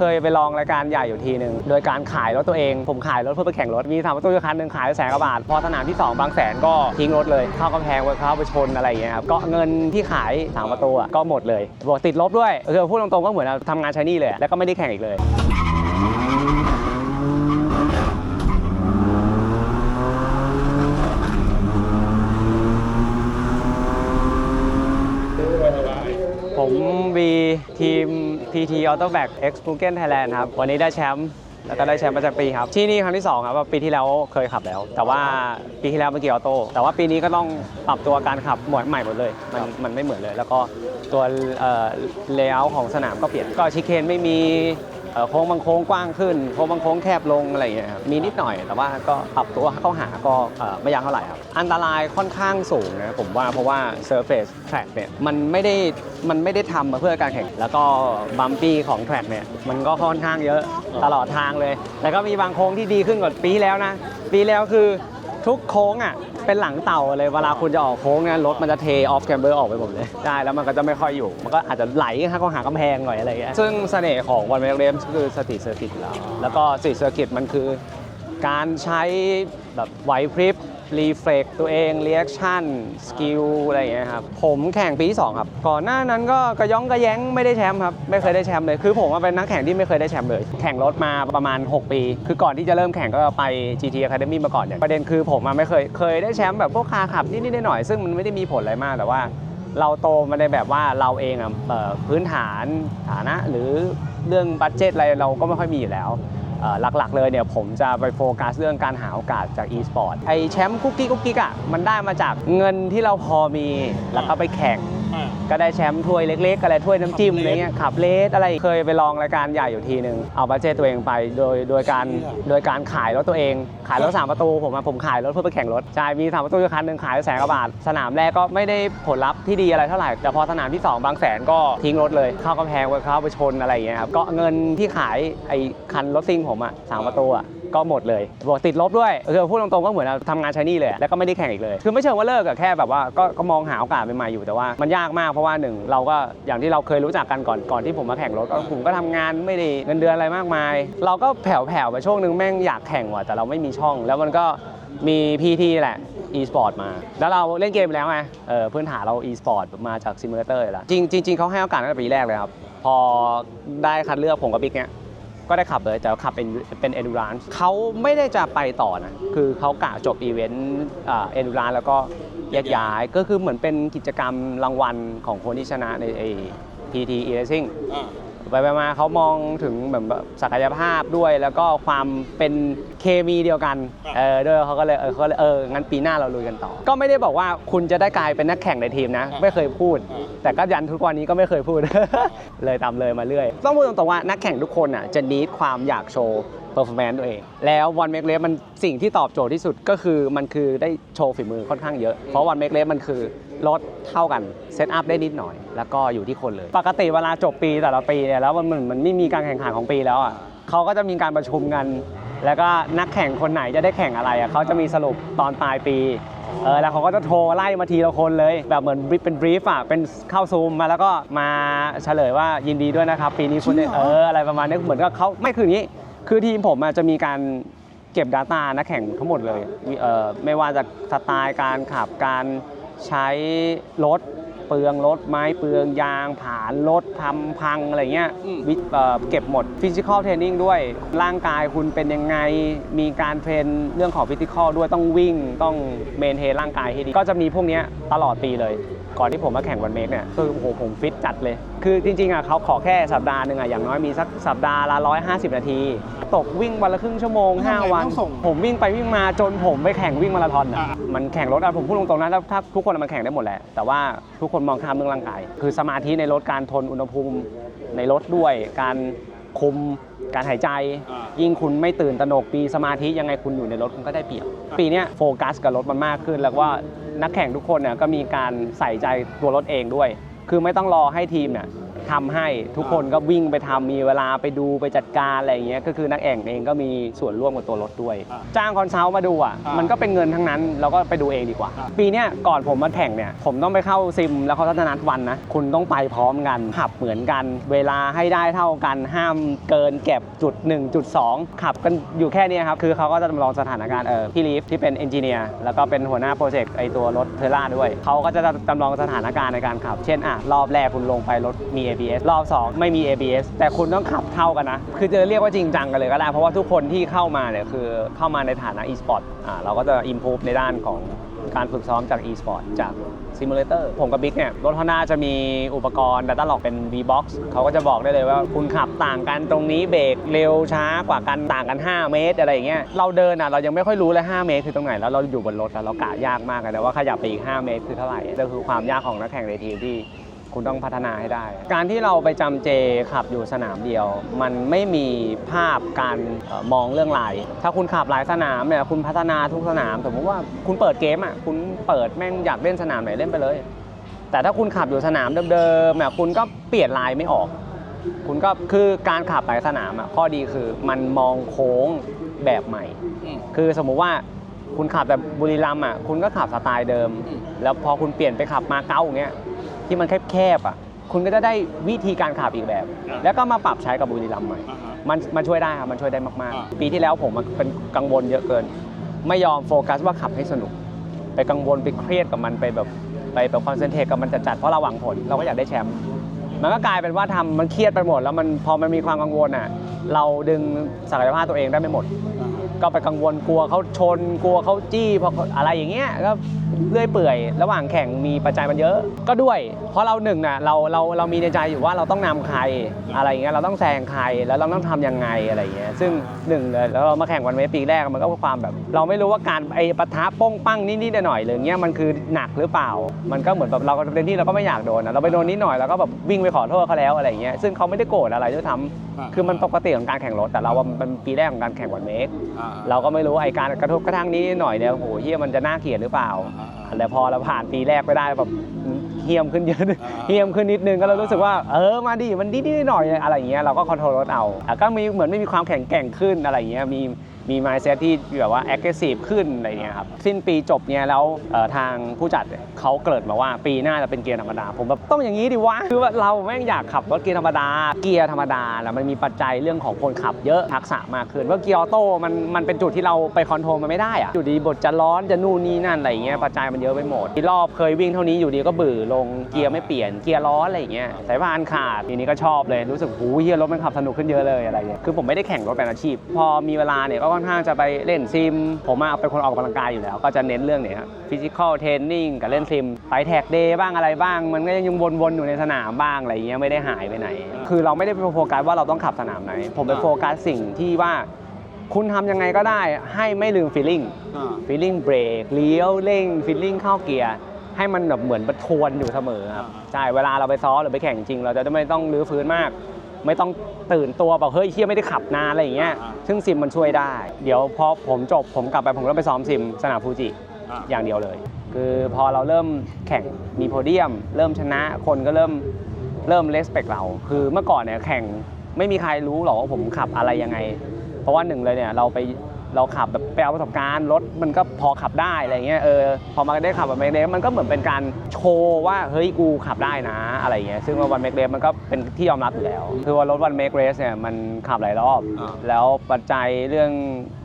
เคยไปลองรายการใหญ่อยู่ทีหนึ่งโดยการขายรถตัวเอง ผมขายรถเพื่อไปแข่งรถ มีสามประตูคันหนึ่งขายแสนกว่าบาท พอสนามที่ 2 บางแสนก็ทิ้งรถเลย เข้ากำแพงไปเข้าไปชนอะไรอย่างเงี้ยครับ ก็เงินที่ขายสามประตูอะก็หมดเลย บอกติดลบด้วย คือพูดตรงๆก็เหมือนทำงานใช้นี่เลย แล้วก็ไม่ได้แข่งอีกเลย ผมวีทีม PT Auto Back X p u g e n Thailand ครับ วันนี้ได้แชมป์แล้วก็ได้แชมป์ประจำปีครับ ที่นี่ครั้งที่ 2 ครับว่าปีที่แล้วเคยขับแล้ว แต่ว่าปีที่แล้วเมื่อกี้ออโต้แต่ว่าปีนี้ก็ต้องปรับตัวการขับหมวดใหม่หมดเลย มันมันไม่เหมือนเลย แล้วก็ตัวเลเยอร์ของสนามก็เปลี่ยนก็ชิคเคนไม่มีเอ่อ โค้งบางโค้งกว้างขึ้นโค้งบางโค้งแคบลงอะไรอย่างเงี้ยครับมีนิดหน่อยแต่ว่าก็ปรับตัวเข้าหาก็ไม่ยากเท่าไหร่ครับอันตรายค่อนข้างสูงนะผมว่าเพราะว่า Surface Track เนี่ยมันไม่ได้มันไม่ได้ทำมาเพื่อการแข่งแล้วก็บัมปี้ของแทร็กเนี่ยมันก็ค่อนข้างเยอะตลอดทางเลย แล้วก็มีบางโค้งที่ดีขึ้นกว่าปีที่แล้วนะ ปีที่แล้วคือ ทุกโค้งอะเป็นหลังเต่าเลยเวลาคุณจะออกโค้งเนี่ยรถมันจะเทออฟแคมเบอร์ออกไปหมดเลยได้แล้วมันก็จะไม่ค่อยอยู่ มันก็อาจจะไหลข้าหากำแพงหน่อยอะไรอย่างเงี้ยซึ่งเสน่ห์ของวันเวลเลมคือสตรีทเซอร์กิตแล้วแล้วก็สตรีทเซอร์กิตมันคือ การใช้แบบไหวพริบรีเฟล็กตัวเองเรีแอคชั่นสกิลอะไรอย่างเงี้ยครับผมแข่งปีที่2ครับก่อนหน้านั้นก็กระย่องกระแย้งไม่ได้แชมป์ครับไม่เคยได้แชมป์เลยคือผมเป็นนักแข่งที่ไม่เคยได้แชมป์เลย แข่งรถมาประมาณ 6 ปี คือก่อนที่จะเริ่มแข่งก็ไป GT Academy มาก่อนเนี่ยประเด็นคือผมอะไม่เคยเคยได้แชมป์แบบพวกคาขับนิดๆหน่อยๆซึ่งมันไม่ได้มีผลอะไรมากแต่ว่า เราโตมาในแบบว่าเราเองอะเอ่อพื้นฐานฐานะหรือเรื่องบัตเจตอะไรเราก็ไม่ค่อยมีอยู่แล้ว หลักๆ เลยเนี่ยผมจะไปโฟกัสเรื่องการหาโอกาสจาก e-sport ไอแชมป์คุกกี้คุกกิ๊กอะมันได้มาจากเงินที่เราพอมีแล้วก็ไปแข่ง ก็ได้แชมป์ถ้วยเล็ก ๆ อะไรถ้วยน้ำจิ้มอะไรเงี้ยขับเลสอะไรเคยไปลองรายการใหญ่อยู่ทีหนึ่งเอาบัตเจตตัวเองไปโดยโดยการโดยการขายรถตัวเอง ขายรถสามประตูผมอะผมขายรถเพื่อไปแข่งรถใช่มีสามประตูอยู่คันหนึ่งขายแสนกว่าบาท สนามแรกก็ไม่ได้ผลลัพธ์ที่ดีอะไรเท่าไหร่แต่พอสนามที่ 2 บางแสนก็ทิ้งรถเลย เข้ากำแพงไปเข้าไปชนอะไรอย่างเงี้ยครับก็เงินที่ขายไอ้คันรถซิ่งผมอะสามประตูอะ ก็หมดเลยบอกติดลบด้วยคือพูดตรงๆก็เหมือนทำงานใช้หนี่เลย แล้วก็ไม่ได้แข่งอีกเลย คือไม่เชิงว่าเลิกอะแค่แบบว่าก็ก็มองหาโอกาสใหม่ๆอยู่แต่ว่ามันยากมากเพราะว่าหนึ่งเราก็อย่างที่เราเคยรู้จักกันก่อนก่อนที่ผมมาแข่งรถก็ผมก็ทำงานไม่ได้เงินเดือนอะไรมากมาย เราก็แผ่วๆไปช่วงหนึงแม่งอยากแข่งว่ะแต่เราไม่มีช่อง แล้วมันก็มีพีที่แหละ e-sport มา แล้วเราเล่นเกมแล้วไงเออพื้นฐานเรา e-sport มาจากซิมูเลเตอร์แล้วจริงจริงๆเขาให้โอกาสตั้งแต่ปีแรกเลยครับ พอได้คัดเลือกผมกับบิ๊กเนี้ย ก็ได้ขับเลยแต่ว่าขับเป็นเป็น endurance เขาไม่ได้จะไปต่อนะ คือเขากะจบอีเวนต์เอ็นดูรันแล้วก็แยกย้ายก็คือเหมือนเป็นกิจกรรมรางวัลของคนที่ชนะในไอ้ PT e-racing ไปไปมาเขามองถึงแบบศักยภาพด้วย แล้วก็ความเป็นเคมีเดียวกันเออด้วยเขาก็เลยเออเขาก็เลยเอองั้นปีหน้าเราลุยกันต่อ ก็ไม่ได้บอกว่าคุณจะได้กลายเป็นนักแข่งในทีมนะ ไม่เคยพูด แต่ก็ยันทุกวันนี้ก็ไม่เคยพูดเลยตามเลยมาเรื่อย ต้องพูดตรงๆว่านักแข่งทุกคนอะจะนิดความอยากโชว์ performance ตัวเอง แล้ววันเมกเลฟมันสิ่งที่ตอบโจทย์ที่สุดก็คือมันคือได้โชว์ฝีมือค่อนข้างเยอะ เพราะวันเมกเลฟมันคือรถเท่ากันเซตอัพได้นิดหน่อย แล้วก็อยู่ที่คนเลย ปกติเวลาจบปีแต่ละปีเนี่ยแล้วมันเหมือนมันไม่มีการแข่งขันของปีแล้วอะเขาก็จะมีการประชุมกัน แล้วก็นักแข่งคนไหนจะได้แข่งอะไรอะเขาจะมีสรุปตอนปลายปีเออแล้วเขาก็จะโทรไล่มาทีละคนเลย แบบเหมือนเป็นบรีฟอะเป็นเข้าซูมมาแล้วก็มาเฉลยว่ายินดีด้วยนะครับ ปีนี้คุณได้เอออะไรประมาณนี้เหมือนกับเขาไม่คืออย่างนี้ คือทีมผมอะจะมีการเก็บ Data นักแข่งทั้งหมดเลยมีเออไม่ว่าจะสไตล์การขับการใช้รถเปลืองรถไม้เปลืองยางผ่านรถทำพังอะไรเงี้ยอืม วิเอ่อเก็บหมดฟิสิกอลเทรนนิ่งด้วย ร่างกายคุณเป็นยังไง มีการเทรนเรื่องของฟิสิกอลด้วยต้องวิ่งต้องเมนเทนร่างกายให้ดี ก็จะมีพวกเนี้ยตลอดปีเลย ก่อนที่ผมมาแข่งวันเมกเนี่ยคือโอ้โหผมฟิตจัดเลย คือจริงๆอะเขาขอแค่สัปดาห์หนึ่งอะอย่างน้อยมีสักสัปดาห์ละ 150 นาที ตกวิ่งวันละครึ่งชั่วโมงทำไม5วันต้องส่งผมวิ่งไปวิ่งมาจนผมไปแข่งวิ่งมาราธอนอะอะมันแข่งรถอะผมพูดตรงๆนะถ้าถ้าทุกคนมันแข่งได้หมดแหละ แต่ว่าทุกคนมองข้ามเรื่องร่างกาย คือสมาธิในรถการทนอุณหภูมิในรถด้วยการคุมการหายใจอ่ายิ่งคุณไม่ตื่นตระหนกปีสมาธิยังไงคุณอยู่ในรถคุณก็ได้เปรียบ ปีเนี้ยโฟกัสกับรถมันมากขึ้นแล้วว่า นักแข่งทุกคนเนี่ยก็มีการใส่ใจตัวรถเองด้วย คือไม่ต้องรอให้ทีมเนี่ย ทำให้ทุกคนก็วิ่งไปทำมีเวลาไปดูไปจัดการอะไรอย่างเงี้ยก็คือนักแข่งเองก็มีส่วนร่วมกับตัวรถด้วยอ่าจ้างคอนซัลท์มาดูอะอ่ามัมันก็เป็นเงินทั้งนั้นเราก็ไปดูเองดีกว่าอ่า ปีเนี้ยก่อนผมมาแข่งเนี่ยผมต้องไปเข้าซิมแล้วเขาจะนัดวันนะคุณต้องไปพร้อมกันขับเหมือนกัน เวลาให้ได้เท่ากันห้ามเกินเก็บจุด1จุด2ขับกันอยู่แค่เนี้ยครับคือเขาก็จะจำลองสถานการณ์เออพี่ลีฟที่เป็นเอนจิเนียร์แล้วก็เป็นหัวหน้าโปรเจกต์ไอตัวรถเทอร่าด้วยเขาก็จะจำลองสถานการณ์ในการขับ เช่นอะรอบแรกคุณลงไปรถมี ABS รอบ 2 ไม่มี ABS แต่คุณต้องขับเท่ากันนะ คือจะเรียกว่าจริงจังกันเลยก็ได้ เพราะว่าทุกคนที่เข้ามาเนี่ยคือเข้ามาในฐานะ e-sport อ่าเราก็จะ improve ในด้านของการฝึกซ้อมจาก e-sport จาก simulator ผมกับบิ๊กเนี่ย รถ Honda จะมีอุปกรณ์ Data Log เป็น V-Box เขาก็จะบอกได้เลยว่าคุณขับต่างกันตรงนี้เบรกเร็วช้ากว่ากันต่างกัน 5 เมตร อะไรอย่างเงี้ยเราเดินอะเรายังไม่ค่อยรู้เลย 5 เมตรคือตรงไหน แล้วเราอยู่บนรถแล้วเรากะยากมากเลยว่าขยับไปอีก 5 เมตรคือเท่าไหร่นั่นคือความยากของนักแข่งในทีมที่ คุณต้องพัฒนาให้ได้ การที่เราไปจำเจขับอยู่สนามเดียว มันไม่มีภาพการมองเรื่องลาย ถ้าคุณขับหลายสนามเนี่ยคุณพัฒนาทุกสนาม สมมติว่าคุณเปิดเกมอะคุณเปิดแม่งอยากเล่นสนามไหนเล่นไปเลย แต่ถ้าคุณขับอยู่สนามเดิมๆเนี่ยคุณก็เปลี่ยนลายไม่ออก คุณก็คือการขับหลายสนามอะข้อดีคือมันมองโค้งแบบใหม่ คือสมมุติว่าคุณขับแบบบุรีรัมย์อะคุณก็ขับสไตล์เดิม แล้วพอคุณเปลี่ยนไปขับมาเก้าอย่างเงี้ย ที่มันแคบๆอะคุณก็จะได้วิธีการขับอีกแบบอ่าแล้วก็มาปรับใช้กับบุรีรัมย์ใหม่อ่าฮะมันมันช่วยได้ครับ มันช่วยได้มากอ่าๆปีที่แล้วผมมันเป็นกังวลเยอะเกิน ไม่ยอมโฟกัสว่าขับให้สนุก ไปกังวลไปเครียดกับมันไปแบบไปแบบคอนเซนเทรตกับมันจัดๆ เพราะเราหวังผลเราก็อยากได้แชมป์ มันก็กลายเป็นว่าทำมันเครียดไปหมด แล้วมันพอมันมีความกังวลอะ เราดึงศักยภาพตัวเองได้ไม่หมดอ่าฮะก็ไปกังวลกลัวเขาชนกลัวเขาจี้เพราะอะไรอย่างเงี้ยก็ เลื่อยเปื่อย ระหว่างแข่งมีปัจจัยมันเยอะ ก็ด้วย เพราะเราหนึ่งน่ะเราเราเรามีในใจอยู่ว่าเราต้องนำใครอะไรอย่างเงี้ยเราต้องแซงใครแล้วเราต้องทำยังไงอะไรอย่างเงี้ยซึ่งหนึ่งเลยแล้วเรามาแข่งวันเวฟปีแรกมันก็ความแบบ เราไม่รู้ว่าการไอ้ปะทะป้งปั้งนิดๆหน่อยๆเลยเงี้ยมันคือหนักหรือเปล่า มันก็เหมือนแบบเราเต็มที่เราก็ไม่อยากโดนนะเราไปโดนนิดหน่อยเราก็แบบวิ่งไปขอโทษเขาแล้วอะไรอย่างเงี้ยซึ่งเขาไม่ได้โกรธอะไรด้วยทำคือมันปกติของการแข่งรถแต่เราว่ามันเป็นปีแรกของการแข่งวันเมกอ่าเราก็ไม่รู้ไอ้การกระทบกระทั่งนี้หน่อยเนี่ยโอ้โหเฮียมันจะน่าเกลียดหรือเปล่าอ่าอ่าแต่พอเราผ่านปีแรกไปได้แบบเฮียมขึ้นเยอะอ่าเฮียมขึ้นนิดนึงก็เรารู้สึกว่าเออมาดิมันนิดๆหน่อยๆอะไรอย่างเงี้ยเราก็คอนโทรลรถเอาอะก็มีเหมือนไม่มีความแข็งแกร่งขึ้นอะไรอย่างเงี้ยมี มีมายเซตที่แบบว่า aggressive ขึ้นอะไรอย่างเงี้ยครับสิ้นปีจบเนี่ยแล้วเอ่อทางผู้จัดเนี่ยเขาเกริดมาว่าปีหน้าจะเป็นเกียร์ธรรมดา ผมแบบต้องอย่างนี้ดิวะคือว่าเราแม่งอยากขับรถเกียร์ธรรมดา เกียร์ธรรมดาแล้วมันมีปัจจัยเรื่องของคนขับเยอะทักษะมากขึ้นเพราะเกียร์ออโต้มันมันเป็นจุดที่เราไปคอนโทรลมันไม่ได้อะอยู่ดีบทจะร้อนจะนู่นนี่นั่นอะไรอย่างเงี้ยปัจจัยมันเยอะไปหมดที่รอบเคยวิ่งเท่านี้อยู่ดีก็บื่อลงเกียร์ไม่เปลี่ยนเกียร์ร้อนอะไรอย่างเงี้ยสายพานขาดทีนี้ก็ชอบเลยรู้สึกหูเฮียรถมันขับสนุกขึ้นเยอะเลยอะไรเงี้ยคือผมไม่ได้แข่งรถเป็นอาชีพ พอมีเวลาเนี่ยก็ค่อนข้างจะไปเล่นซิม ผมอะเป็นคนออกกำลังกายอยู่แล้ว ก็จะเน้นเรื่องเนี่ยครับฟิสิกอลเทรนนิ่งกับเล่นซิม ไปแท็กเดย์บ้างอะไรบ้าง มันก็ยังวนๆอยู่ในสนามบ้างอะไรเงี้ยไม่ได้หายไปไหน คือเราไม่ได้ไปโฟกัสว่าเราต้องขับสนามไหน ผมไปโฟกัสสิ่งที่ว่าคุณทำยังไงก็ได้ให้ไม่ลืมฟีลลิ่งอ่าฟีลลิ่งเบรกเลี้ยวเร่งฟีลลิ่งเข้าเกียร์ให้มันแบบเหมือนประทวนอยู่เสมอครับอ่าใช่เวลาเราไปซ้อมหรือไปแข่งจริง เราจะไม่ต้องรื้อฟื้นมาก ไม่ต้องตื่นตัวแบบเฮ้ยเฮียไม่ได้ขับนานอะไรอย่างเงี้ย ซึ่งซิมมันช่วยได้ เดี๋ยวพอผมจบผมกลับไปผมก็ไปซ้อมซิมสนามฟูจิอ่าอย่างเดียวเลย คือพอเราเริ่มแข่งมีโพเดียม เริ่มชนะคนก็เริ่มเริ่มเลสเปกเรา คือเมื่อก่อนเนี่ยแข่งไม่มีใครรู้หรอกว่าผมขับอะไรยังไง เพราะว่าหนึ่งเลยเนี่ยเราไป เราขับแบบไปเอาประสบการณ์รถมันก็พอขับได้อะไรเงี้ยเออพอมาได้ขับแบบแม็กเดฟมันก็เหมือนเป็นการโชว์ว่าเฮ้ยกูขับได้นะอะไรเงี้ยซึ่งว่าวันแม็กเดฟมันก็เป็นที่ยอมรับอยู่แล้ว คือว่ารถวันเมกเรสเนี่ยมันขับหลายรอบอ่าแล้วปัจจัยเรื่อง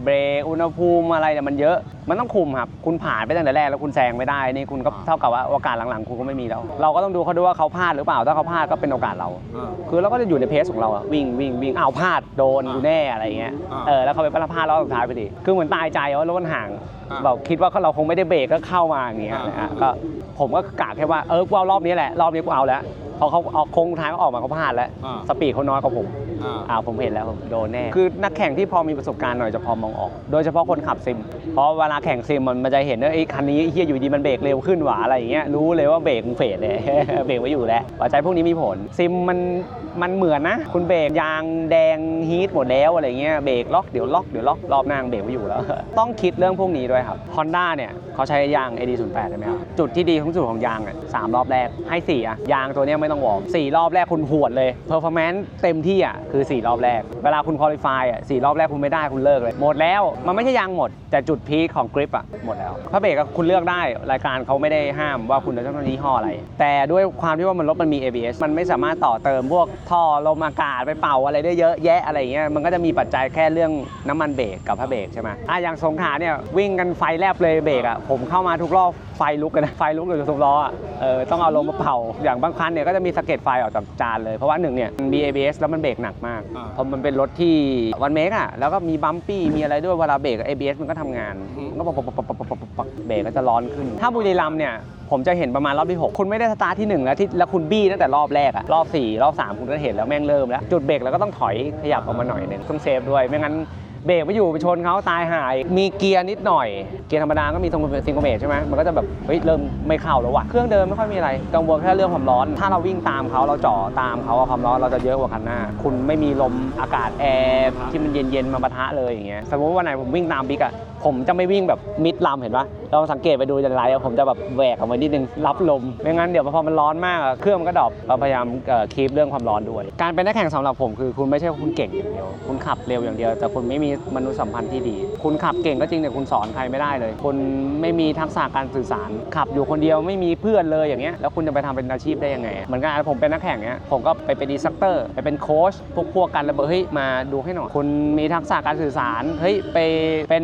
เบรกอุณหภูมิอะไรเนี่ยมันเยอะ มันต้องคุมครับ คุณผ่านไปตั้งแต่แรกแล้วคุณแซงไม่ได้นี่คุณก็อ่าเท่ากับว่าโอกาสหลังๆคุณก็ไม่มีแล้ว เราก็ต้องดูเขาด้วยว่าเขาพลาดหรือเปล่าถ้าเขาพลาดก็เป็นโอกาสเราอ่าคือเราก็จะอยู่ในเพสของเราอะวิ่งวิ่งวิ่งอ้าวพลาดโดนอ่าอยู่แน่อะไรเงี้ยอ่าเออแล้วเขาไปพลาดพลาดรอบสุดท้ายไปดิคือเหมือนตายใจว่ารถมันห่างอ่า แบบคิดว่าเราคงไม่ได้เบรกก็เข้ามาอย่างเงี้ยอ่านะฮะก็ผมก็กะแค่ว่าเออกูเอารอบนี้แหละรอบนี้กูเอาแล้วพอเขาเอาโค้งสุดท้ายเขาออกมาเขาพลาดแล้วอ่าสปีดเขาน้อยกว่าผมอ่า อ่าผมเห็นแล้วผมโดนแน่คือนักแข่งที่พอมีประสบการณ์หน่อยจะพอมองออก โดยเฉพาะคนขับซิม เพราะเวลาแข่งซิมมันมันจะเห็นว่าไอ้คันนี้เฮียอยู่ดีมันเบรกเร็วขึ้นหว่าอะไรอย่างเงี้ยรู้เลยว่าเบรกมึงเฟดเลย เบรกไว้อยู่แล้วปัจจัยพวกนี้มีผลซิมมันมันเหมือนนะ คุณเบรกยางแดงฮีทหมดแล้วอะไรเงี้ยเบรกล็อกเดี๋ยวล็อกเดี๋ยวล็อกรอบหน้าเบรกไว้อยู่แล้ว ต้องคิดเรื่องพวกนี้ด้วยครับ Honda เนี่ยเขาใช้ยาง AD08 ใช่ไหมครับ จุดที่ดีของสุดของยางอะสามรอบแรกให้สี่อะยางตัวเนี้ยไม่ต้องวอร์มสี่รอบแรกคุณหวดเลยเพอร์ฟอร์แมนซ์เต็มที่อะคือ 4 รอบแรก เวลาคุณคุริฟายอะสรอบแรกคุณไม่ได้คุณเลิกเลย หมดแล้วมันไม่ใช่ยางหมด แต่จุดพีคของกริปอะหมดแล้วพระเบรกคุณเลือกได้รายการเขาไม่ได้ห้ามว่าคุณจะต้องยี่ห้ออะไร แต่ด้วยความที่ว่ามันรถมันมี ABS มันไม่สามารถต่อเติมพวกท่อลมอากาศไปเป่าอะไรได้เยอะแยะอะไรเงี้ยมันก็จะมีปัจจัยแค่เรื่องน้ำมันเบรกกับพระเบรกใช่ไหมอะอย่างสงขาเนี่ยวิ่งกันไฟแลบเลยเบรกอะผมเข้ามาทุกรอบไฟลุกกันนะไฟลุกอยู่ทุกล้ออะเออต้องเอาลมมาเป่าอย่างบางคันเนี่ยก็จะมีสะเก็ดไฟออกจากจานเลยเพราะว่าหนึ่งเนี่ยมันมี ABS แล้วมันเบรกหนักมากอ่าเพราะมันเป็นรถที่วันเมกอะแล้วก็มีบัมปี้มีอะไรด้วยเวลาเบรก ABS มันก็ทำงานมันก็ปักปักปักปักปักปักปักเบรกก็จะร้อนขึ้น ถ้าบุรีรัมย์เนี่ยผมจะเห็นประมาณรอบที่ 6 คุณไม่ได้สตาร์ทที่ 1 แล้วที่แล้วคุณบี้ตั้งแต่รอบแรกอะรอบ 4 รอบ 3 คุณก็เห็นแล้วแม่งเริ่มแล้ว จุดเบรกแล้วก็ต้องถอยขยับออกมาหน่อยหนึงต้องเซฟด้วยไม่งั้น เบรกไม่อยู่ไปชนเขาตายหาย มีเกียร์นิดหน่อย เกียร์ธรรมดาก็มีทรงซิงโกเมทใช่ไหมมันก็จะแบบเฮ้ยเริ่มไม่เข้าแล้วว่ะเครื่องเดิมไม่ค่อยมีอะไรกังวลแค่เรื่องความร้อน ถ้าเราวิ่งตามเขาเราจ่อตามเขาว่าความร้อนเราจะเยอะกว่าคันหน้า คุณไม่มีลมอากาศแอร์ที่มันเย็นๆมาปะทะเลยอย่างเงี้ยสมมติว่าวันไหนผมวิ่งตามบิ๊กอะ ผมจะไม่วิ่งแบบมิดลำเห็นปะลองสังเกตไปดูจะไลฟ์ผมจะแบบแหวกออกมานิดนึงรับลมไม่งั้นเดี๋ยวพอมันร้อนมากเครื่องมันก็ดรอปเราพยายามคีปเรื่องความร้อนด้วย การเป็นนักแข่งสำหรับผมคือคุณไม่ใช่คุณเก่งอย่างเดียว คุณขับเร็วอย่างเดียว แต่คุณไม่มีมนุษยสัมพันธ์ที่ดี คุณขับเก่งก็จริงแต่คุณสอนใครไม่ได้เลย คุณไม่มีทักษะการสื่อสาร ขับอยู่คนเดียวไม่มีเพื่อนเลยอย่างเงี้ยแล้วคุณจะไปทำเป็นอาชีพได้ยังไงเหมือนกันผมเป็นนักแข่งเนี้ยผมก็ไปเป็นดีสักเตอร์ไปเป็นโค้ชพวกพวกกันแล้วบอกเฮ้ยมาดูให้หน่อยคุณมีทักษะการสื่อสารเฮ้ยไปเป็น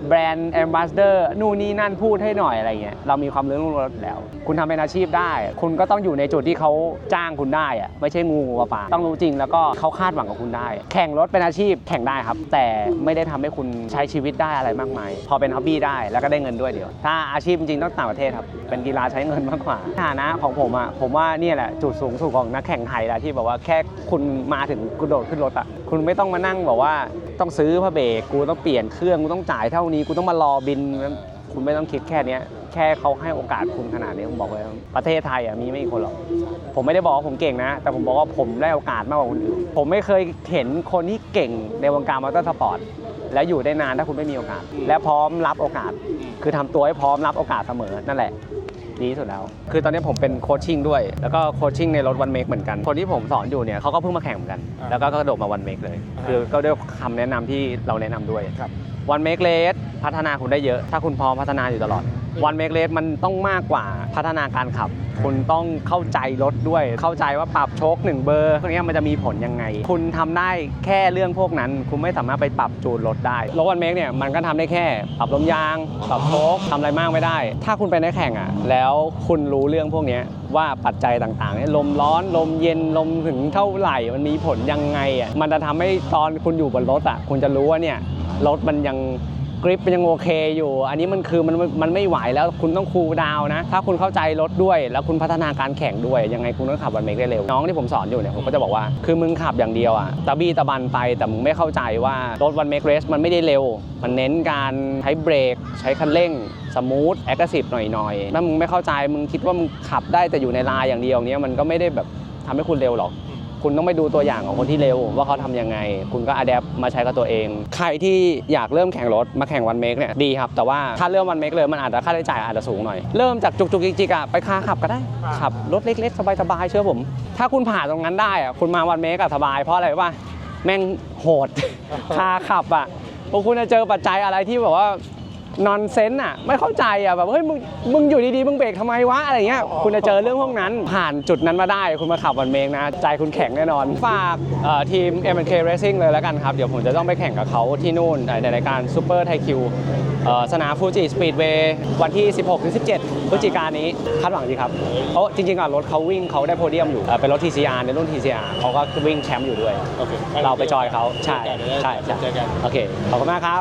แบรนด์แอมบาสเดอร์นู่นนี่นั่นพูดให้หน่อยอะไรเงี้ยเรามีความรู้เรื่องรถแล้ว คุณทำเป็นอาชีพได้ คุณก็ต้องอยู่ในจุดที่เขาจ้างคุณได้อะไม่ใช่งูงูปลาต้องรู้จริงแล้วก็เขาคาดหวังกับคุณได้ แข่งรถเป็นอาชีพแข่งได้ครับ แต่ไม่ได้ทำให้คุณใช้ชีวิตได้อะไรมากมายพอเป็นฮ็อบบี้ได้แล้วก็ได้เงินด้วยเดียว ถ้าอาชีพจริงต้องต่างประเทศครับเป็นกีฬาใช้เงินมากกว่าฐานะของผมอะผมว่านี่แหละจุดสูงสุดของนักแข่งไทยแหละที่แบบว่าแค่คุณมาถึงกูโดดขึ้นรถอะคุณไม่ต้องมานั่งบอกว่าต้องซื้อผ้าเบรกกูต้องเปลี่ยนเครื่องกูต้องจ่ายเท่านี้กูต้องมารอบิน คุณไม่ต้องคิดแค่นี้แค่เขาให้โอกาสคุณขนาดนี้ผมบอกเลยประเทศไทยอะมีไม่กี่คนหรอกผมไม่ได้บอกว่าผมเก่งนะ แต่ผมบอกว่าผมได้โอกาสมากกว่าคนอื่นผมไม่เคยเห็นคนที่เก่งในวงการมอเตอร์สปอร์ตแล้วอยู่ได้นานถ้าคุณไม่มีโอกาส และพร้อมรับโอกาส คือทำตัวให้พร้อมรับโอกาสเสมอนั่นแหละ ดีที่สุดแล้ว คือตอนนี้ผมเป็นโคชชิ่งด้วย แล้วก็โคชชิ่งในรถวันเมกเหมือนกัน คนที่ผมสอนอยู่เนี่ยเขาก็เพิ่งมาแข่งเหมือนกันอ่าแล้วก็กระโดดมาวันเมกเลยอ่าคือก็ด้วยคำแนะนำที่เราแนะนำด้วยครับวันเมกเลสพัฒนาคุณได้เยอะ ถ้าคุณพร้อมพัฒนาอยู่ตลอดวันเมกเลสมันต้องมากกว่าพัฒนาการขับ คุณต้องเข้าใจรถด้วย เข้าใจว่าปรับโชคหนึ่งเบอร์พวกนี้มันจะมีผลยังไง คุณทำได้แค่เรื่องพวกนั้น คุณไม่สามารถไปปรับจูนรถได้รถวันเมกเนี่ยมันก็ทำได้แค่ ปรับลมยาง ปรับโชคทำอะไรมากไม่ได้ ถ้าคุณไปในแข่งอะ แล้วคุณรู้เรื่องพวกนี้ว่าปัจจัยต่างๆเนี่ยลมร้อนลมเย็นลมถึงเท่าไหร่มันมีผลยังไงอะมันจะทำให้ตอนคุณอยู่บนรถอะคุณจะรู้ว่าเนี่ยรถมันยัง กริปมันยังโอเคอยู่ อันนี้มันคือมันมันไม่ไหวแล้วคุณต้องคูลดาวนะ ถ้าคุณเข้าใจรถด้วย แล้วคุณพัฒนาการแข่งด้วย ยังไงคุณต้องขับวันเมกได้เร็ว น้องที่ผมสอนอยู่เนี่ยผมก็จะบอกว่า คือมึงขับอย่างเดียวอะตะบี้ตะบันไป แต่มึงไม่เข้าใจว่ารถวันเมกเรสมันไม่ได้เร็ว มันเน้นการใช้เบรก ใช้คันเร่ง สมูท แอคทีฟหน่อยๆถ้ามึงไม่เข้าใจ มึงคิดว่ามึงขับได้แต่อยู่ในลายอย่างเดียวเนี้ยมันก็ไม่ได้แบบทำให้คุณเร็วหรอก คุณต้องไปดูตัวอย่างของคนที่เร็ว ว่าเขาทำยังไง คุณก็อัดแอปมาใช้กับตัวเอง ใครที่อยากเริ่มแข่งรถมาแข่งวันเมกเนี่ยดีครับ แต่ว่าถ้าเริ่มวันเมกเลยมันอาจจะค่าใช้จ่ายอาจจะสูงหน่อย เริ่มจากจุกจุกจิกจิกๆอะไปคาขับก็ได้ขับรถเล็ก ๆ สบายๆเชื่อผม ถ้าคุณผ่านตรงนั้นได้อะคุณมาวันเมกอะสบายเพราะอะไรวะแม่งโหดคาขับอะพวกคุณจะเจอปัจจัยอะไรที่แบบว่า นอนเซนอะไม่เข้าใจอะแบบเฮ้ยมึงมึงอยู่ดีๆมึงเบรกทำไมวะอะไรเงี้ยคุณจะเจอเรื่องพวกนั้น ผ่านจุดนั้นมาได้ คุณมาขับวันเมงนะ ใจคุณแข็งแน่นอน ฝากเอ่อทีม M&K Racing เลยแล้วกันครับ เดี๋ยวผมจะต้องไปแข่งกับเขาที่นู่นในรายการ Super t a i k u สนามฟูจิสปีดเวย์วันที่ 16-17พฤศจิกายนนี้คาดหวังดีครับเพราะจริงๆอะรถเขาวิ่งเขาได้โพเดียมอยู่เอ่อเป็นรถ TCR ในรุ่น TCR เขาก็วิ่งแชมป์อยู่ด้วยโอเคเราไปจอยเขาใช่ใช่ใช่เจอกันโอเคขอบคุณมากครับ